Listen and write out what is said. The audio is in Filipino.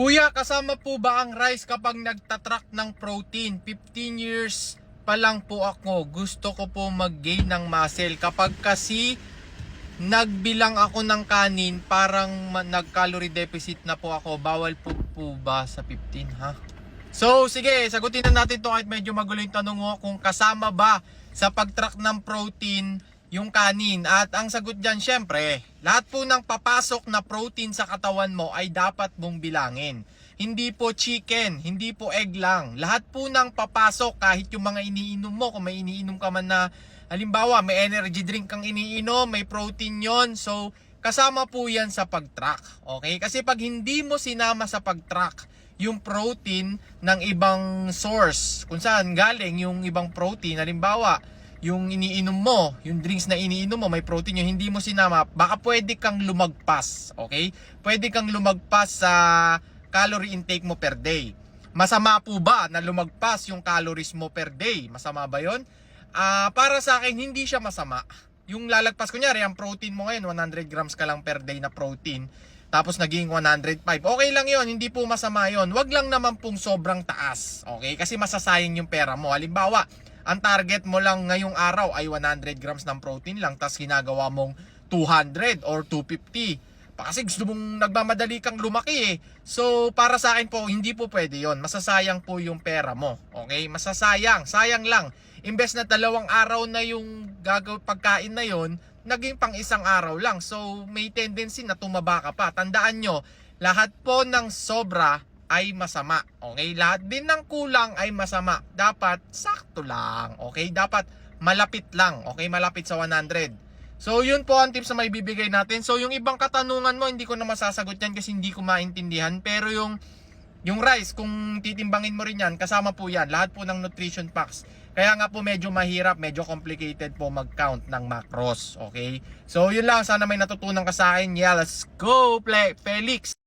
Kuya, kasama po ba ang rice kapag nagtatrack ng protein? 15 years pa lang po ako. Gusto ko po mag-gain ng muscle. Kapag kasi nagbilang ako ng kanin, parang nag-calorie deficit na po ako. Bawal po po ba sa 15, ha? So, sige, sagutin na natin to kahit medyo magulo yung tanong mo kung kasama ba sa pag-track ng protein yung kanin. At ang sagot dyan, syempre, lahat po ng papasok na protein sa katawan mo ay dapat mong bilangin. Hindi po chicken, hindi po egg lang. Lahat po ng papasok, kahit yung mga iniinom mo, kung may iniinom ka man na, halimbawa, may energy drink kang iniinom, may protein yon So, kasama po yan sa pag-track. Okay? Kasi pag hindi mo sinama sa pag-track, yung protein ng ibang source, kung saan galing yung ibang protein, halimbawa, yung iniinom mo, yung drinks na iniinom mo, may protein yung hindi mo sinama, baka pwede kang lumagpas, okay? Pwede kang lumagpas sa calorie intake mo per day. Masama po ba na lumagpas yung calories mo per day? Masama ba yon? Ah, para sa akin, hindi siya masama. Yung lalagpas, kunyari, ang protein mo ngayon, 100 grams ka lang per day na protein, tapos naging 105. Okay lang yon hindi po masama yon Wag lang naman pong sobrang taas. Okay? Kasi masasayang yung pera mo. Halimbawa, ang target mo lang ngayong araw ay 100 grams ng protein lang, tapos ginagawa mong 200 or 250. Pa- Kasi gusto mong nagmamadali kang lumaki eh. So, para sa akin po, hindi po pwede yon Masasayang po yung pera mo. Okay? Masasayang. Sayang lang. Imbes na dalawang araw na yung gagaw pagkain na yon naging pang isang araw lang. So, may tendency na tumaba ka pa. Tandaan nyo, lahat po ng sobra ay masama. Okay? Lahat din ng kulang ay masama. Dapat sakto lang. Okay? Dapat malapit lang. Okay? Malapit sa 100. So, yun po ang tips na may bibigay natin. So, yung ibang katanungan mo, hindi ko na masasagot yan kasi hindi ko maintindihan. Pero yung yung rice, kung titimbangin mo rin yan, kasama po yan. Lahat po ng nutrition packs. Kaya nga po medyo mahirap, medyo complicated po mag-count ng macros. Okay? So, yun lang. Sana may natutunan ka sa akin. Yeah, let's go, play Felix!